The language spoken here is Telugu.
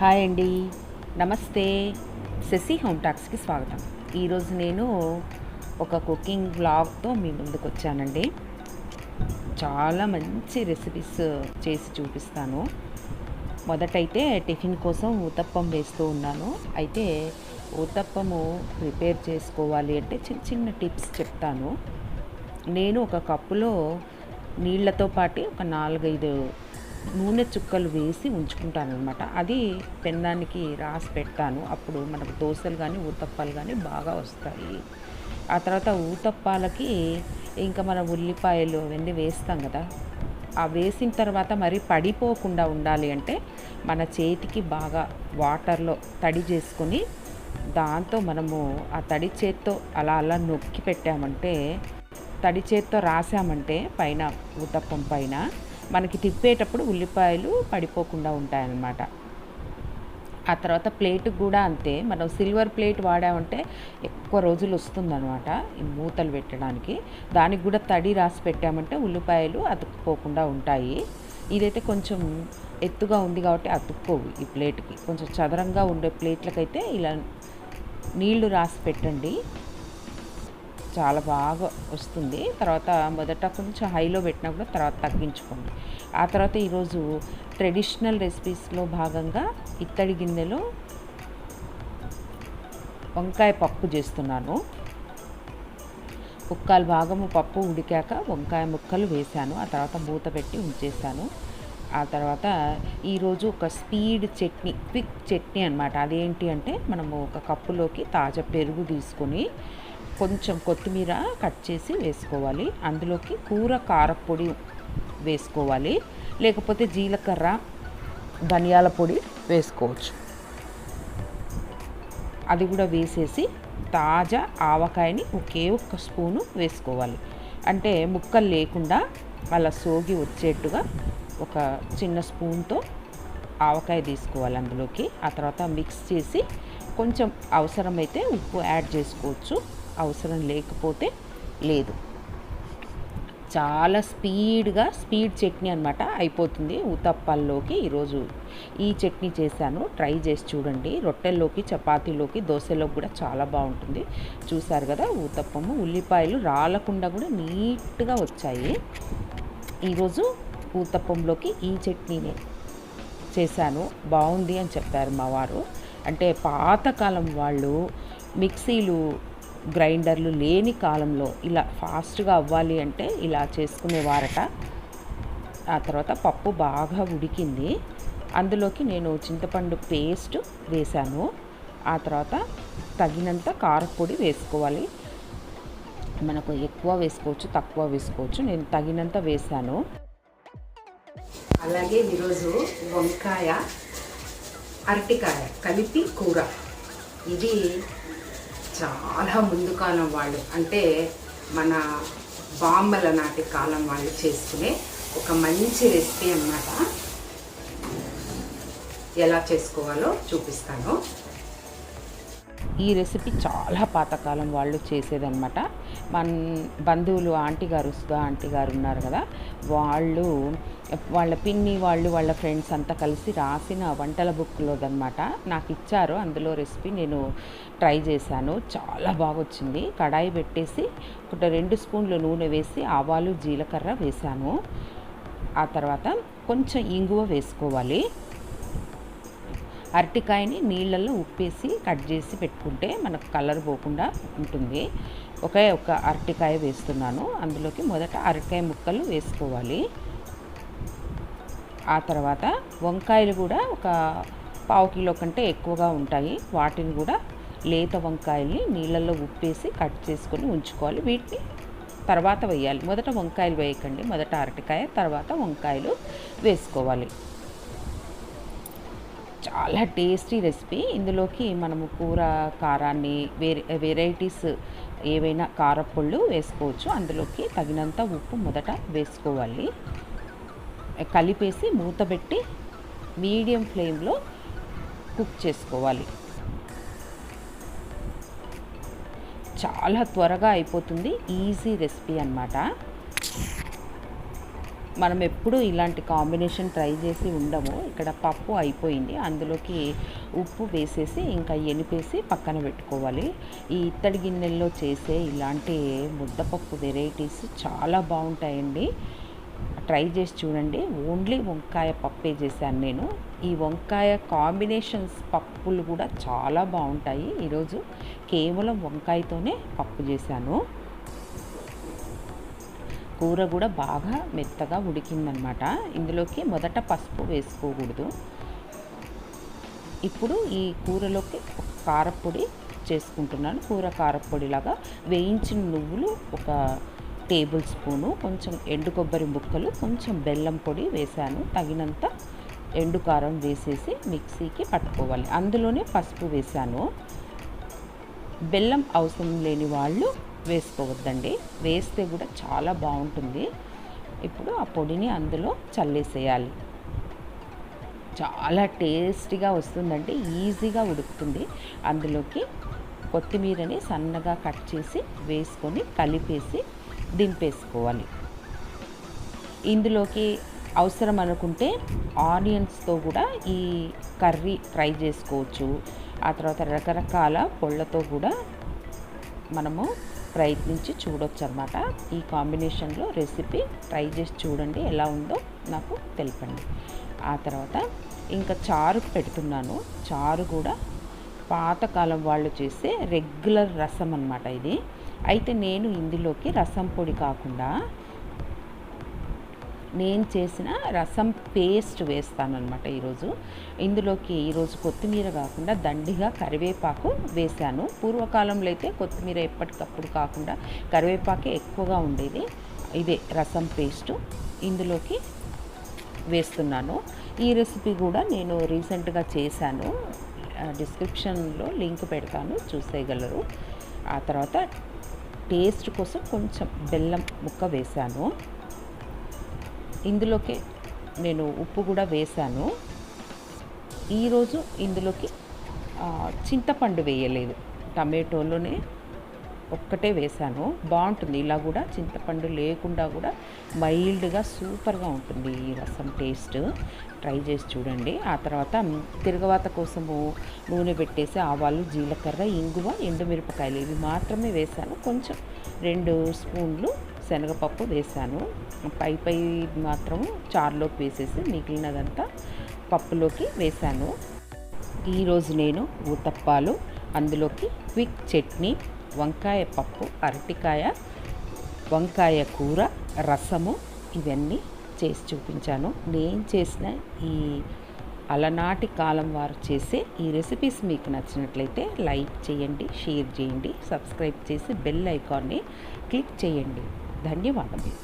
హాయ్ అండి. నమస్తే. శశి హోమ్ టాక్స్కి స్వాగతం. ఈరోజు నేను ఒక కుకింగ్ బ్లాగ్తో మీ ముందుకు వచ్చానండి. చాలా మంచి రెసిపీస్ చేసి చూపిస్తాను. మొదటైతే టిఫిన్ కోసం ఊతప్పం వేస్తూ ఉన్నాను. అయితే ఊతప్పము ప్రిపేర్ చేసుకోవాలి అంటే చిన్న చిన్న టిప్స్ చెప్తాను. నేను ఒక కప్పులో నీళ్ళతో పాటు ఒక నాలుగైదు నూనె చుక్కలు వేసి ఉంచుకుంటాను అనమాట అది పెన్నానికి రాసి పెడతాను. అప్పుడు మనకు దోశలు కానీ ఊతప్పాలు కానీ బాగా వస్తాయి. ఆ తర్వాత ఊతప్పాలకి ఇంకా మన ఉల్లిపాయలు అవన్నీ వేస్తాం కదా. ఆ వేసిన తర్వాత మరి పడిపోకుండా ఉండాలి అంటే మన చేతికి బాగా వాటర్లో తడి చేసుకొని దాంతో మనము ఆ తడి చేత్తో అలా అలా నొక్కి పెట్టామంటే తడి చేత్తో రాసామంటే పైన ఊతప్పం పైన మనకి తిప్పేటప్పుడు ఉల్లిపాయలు పడిపోకుండా ఉంటాయన్నమాట. ఆ తర్వాత ప్లేట్ కూడా అంతే. మనం సిల్వర్ ప్లేట్ వాడామంటే ఎక్కువ రోజులు వస్తుందన్నమాట ఈ మూతలు పెట్టడానికి. దానికి కూడా తడి రాసి పెట్టామంటే ఉల్లిపాయలు అతుక్కుపోకుండా ఉంటాయి. ఇదైతే కొంచెం ఎత్తుగా ఉంది కాబట్టి అతుక్కోవు ఈ ప్లేట్కి. కొంచెం చదరంగా ఉండే ప్లేట్లకైతే ఇలా నీళ్ళు రాసి పెట్టండి. చాలా బాగా వస్తుంది. తర్వాత మొదట కొంచెం హైలో పెట్టినా కూడా తర్వాత తగ్గించుకోండి. ఆ తర్వాత ఈరోజు ట్రెడిషనల్ రెసిపీస్లో భాగంగా ఇత్తడి గిన్నెలో వంకాయ పప్పు చేస్తున్నాను. ముక్కలు భాగము పప్పు ఉడికాక వంకాయ ముక్కలు వేశాను. ఆ తర్వాత మూత పెట్టి ఉంచేసాను ఆ తర్వాత ఈరోజు ఒక స్పీడ్ చట్నీ క్విక్ చట్నీ అనమాట అదేంటి అంటే మనము ఒక కప్పులోకి తాజా పెరుగు తీసుకొని కొంచెం కొత్తిమీర కట్ చేసి వేసుకోవాలి. అందులోకి కూర కారపొడి వేసుకోవాలి. లేకపోతే జీలకర్ర ధనియాల పొడి వేసుకోవచ్చు. అది కూడా వేసేసి తాజా ఆవకాయని ఒకే ఒక్క స్పూను వేసుకోవాలి. అంటే ముక్కలు లేకుండా అలా సోగి వచ్చేట్టుగా ఒక చిన్న స్పూన్తో ఆవకాయ తీసుకోవాలి అందులోకి. ఆ తర్వాత మిక్స్ చేసి కొంచెం అవసరమైతే ఉప్పు యాడ్ చేసుకోవచ్చు. అవసరం లేకపోతే లేదు. చాలా స్పీడ్గా స్పీడ్ చట్నీ అనమాట అయిపోతుంది ఊతప్పాల్లోకి ఈరోజు. ఈ చట్నీ చేశాను. ట్రై చేసి చూడండి. రొట్టెల్లోకి చపాతీలోకి దోశలోకి కూడా చాలా బాగుంటుంది. చూసారు కదా ఊతప్పము ఉల్లిపాయలు రాలకుండా కూడా నీట్గా వచ్చాయి. ఈరోజు ఊతప్పంలోకి ఈ చట్నీనే చేశాను. బాగుంది అని చెప్పారు మా వారు. అంటే పాతకాలం వాళ్ళు మిక్సీలు గ్రైండర్లు లేని కాలంలో ఇలా ఫాస్ట్గా అవ్వాలి అంటే ఇలా చేసుకునేవారట ఆ తర్వాత పప్పు బాగా ఉడికింది. అందులోకి నేను చింతపండు పేస్ట్ వేశాను. ఆ తర్వాత తగినంత కారపొడి వేసుకోవాలి. మనకు ఎక్కువ వేసుకోవచ్చు తక్కువ వేసుకోవచ్చు. నేను తగినంత వేశాను. అలాగే ఈరోజు వంకాయ అరటికాయ కలిపి కూర. ఇది చాలా ముందు కాలం వాళ్ళు. అంటే మన బాంబల నాటి కాలం వాళ్ళు చేసుకునే ఒక మంచి రెసిపీ అన్నమాట. ఎలా చేసుకోవాలో చూపిస్తాను. ఈ రెసిపీ చాలా పాతకాలం వాళ్ళు చేసేదన్నమాట. మన బంధువులు ఆంటీ గారు సుధా ఆంటీ గారు ఉన్నారు కదా వాళ్ళు వాళ్ళ పిన్ని వాళ్ళు వాళ్ళ ఫ్రెండ్స్ అంతా కలిసి రాసిన వంటల బుక్లోదనమాట నాకు ఇచ్చారు అందులో రెసిపీ నేను ట్రై చేశాను. చాలా బాగా వచ్చింది కడాయి పెట్టేసి ఒక రెండు స్పూన్లు నూనె వేసి ఆవాలు జీలకర్ర వేశాను. ఆ తర్వాత కొంచెం ఇంగువ వేసుకోవాలి. అరటికాయని నీళ్ళల్లో ఉప్పేసి కట్ చేసి పెట్టుకుంటే మనకు కలర్ పోకుండా ఉంటుంది. ఒకే ఒక అరటికాయ వేస్తున్నాను. అందులోకి మొదట అరటికాయ ముక్కలు వేసుకోవాలి. ఆ తర్వాత వంకాయలు కూడా ఒక పావు కిలో కంటే ఎక్కువగా ఉంటాయి. వాటిని కూడా లేత వంకాయల్ని నీళ్ళల్లో ఉప్పేసి కట్ చేసుకొని ఉంచుకోవాలి. వీటిని తర్వాత వేయాలి. మొదట వంకాయలు వేయకండి. మొదట అరటికాయ తర్వాత వంకాయలు వేసుకోవాలి. చాలా టేస్టీ రెసిపీ. ఇందులోకి మనము కూర కారాన్ని వేరే వెరైటీస్ ఏవైనా కారపళ్ళు వేసుకోవచ్చు. అందులోకి తగినంత ఉప్పు మొదట వేసుకోవాలి. కలిపేసి మూత పెట్టి మీడియం ఫ్లేమ్లో కుక్ చేసుకోవాలి. చాలా త్వరగా అయిపోతుంది. ఈజీ రెసిపీ అన్నమాట. మనం ఎప్పుడు ఇలాంటి కాంబినేషన్ ట్రై చేసి ఉండము. ఇక్కడ పప్పు అయిపోయింది. అందులోకి ఉప్పు వేసేసి ఇంకా ఎనిపేసి పక్కన పెట్టుకోవాలి. ఈ ఇత్తడి గిన్నెల్లో చేసే ఇలాంటి ముద్దపప్పు వెరైటీస్ చాలా బాగుంటాయండి. ట్రై చేసి చూడండి. ఓన్లీ వంకాయ పప్పే చేశాను నేను. ఈ వంకాయ కాంబినేషన్స్ పప్పులు కూడా చాలా బాగుంటాయి. ఈరోజు కేవలం వంకాయతోనే పప్పు చేశాను. కూర కూడా బాగా మెత్తగా ఉడికిందనమాట. ఇందులోకి మొదట పసుపు వేసుకోకూడదు. ఇప్పుడు ఈ కూరలోకి ఒక కారపొడి చేసుకుంటున్నాను. కూర కారపొడిలాగా వేయించిన నువ్వులు ఒక టేబుల్ స్పూను కొంచెం ఎండు కొబ్బరి ముక్కలు కొంచెం బెల్లం పొడి వేశాను. తగినంత ఎండు కారం వేసేసి మిక్సీకి పట్టుకోవాలి. అందులోనే పసుపు వేశాను. బెల్లం అవసరం లేని వాళ్ళు వేసుకోవద్దండి. వేస్తే కూడా చాలా బాగుంటుంది. ఇప్పుడు ఆ పొడిని అందులో చల్లేసేయాలి. చాలా టేస్టీగా వస్తుందంటే ఈజీగా ఉడుకుతుంది. అందులోకి కొత్తిమీరని సన్నగా కట్ చేసి వేసుకొని కలిపేసి దింపేసుకోవాలి. ఇందులోకి అవసరం అనుకుంటే ఆనియన్స్తో కూడా ఈ కర్రీ ఫ్రై చేసుకోవచ్చు. ఆ తర్వాత రకరకాల పొళ్ళతో కూడా మనము ప్రయత్నించి చూడొచ్చు అనమాట ఈ కాంబినేషన్లో రెసిపీ ట్రై చేసి చూడండి ఎలా ఉందో నాకు తెలపండి. ఆ తర్వాత ఇంకా చారు పెడుతున్నాను. చారు కూడా పాతకాలం వాళ్ళు చేసే రెగ్యులర్ రసం అనమాట ఇది. అయితే నేను ఇందులోకి రసం పొడి కాకుండా నేను చేసిన రసం పేస్ట్ వేస్తానమాట ఈరోజు. ఇందులోకి ఈరోజు కొత్తిమీర కాకుండా దండిగా కరివేపాకు వేశాను. పూర్వకాలంలో అయితే కొత్తిమీర ఎప్పటికప్పుడు కాకుండా కరివేపాకే ఎక్కువగా ఉండేది. ఇదే రసం పేస్టు. ఇందులోకి వేస్తున్నాను. ఈ రెసిపీ కూడా నేను రీసెంట్గా చేశాను. డిస్క్రిప్షన్లో లింక్ పెడతాను చూసేయగలరు. ఆ తర్వాత టేస్ట్ కోసం కొంచెం బెల్లం ముక్క వేశాను. ఇందులోకి నేను ఉప్పు కూడా వేశాను. ఈరోజు ఇందులోకి చింతపండు వేయలేదు. టమాటోలోనే ఒక్కటే వేశాను. బాగుంటుంది. ఇలా కూడా చింతపండు లేకుండా కూడా మైల్డ్గా సూపర్గా ఉంటుంది ఈ రసం టేస్ట్. ట్రై చేసి చూడండి. ఆ తర్వాత తిరగవాత కోసము నూనె పెట్టేసి ఆవాలు జీలకర్ర ఇంగువ ఎండుమిరపకాయలు ఇవి మాత్రమే వేశాను. కొంచెం రెండు స్పూన్లు శనగపప్పు వేసాను. పై పై మాత్రం చారులోకి వేసేసి మిగిలినదంతా పప్పులోకి వేశాను ఈరోజు నేను ఊతప్పాలు అందులోకి క్విక్ చట్నీ వంకాయ పప్పు అరటికాయ వంకాయ కూర రసము ఇవన్నీ చేసి చూపించాను. నేను చేసిన ఈ అలనాటి కాలం వారు చేసే ఈ రెసిపీస్ మీకు నచ్చినట్లయితే లైక్ చేయండి షేర్ చేయండి సబ్స్క్రైబ్ చేసి బెల్ ఐకాన్ని క్లిక్ చేయండి. ధన్యవాదములు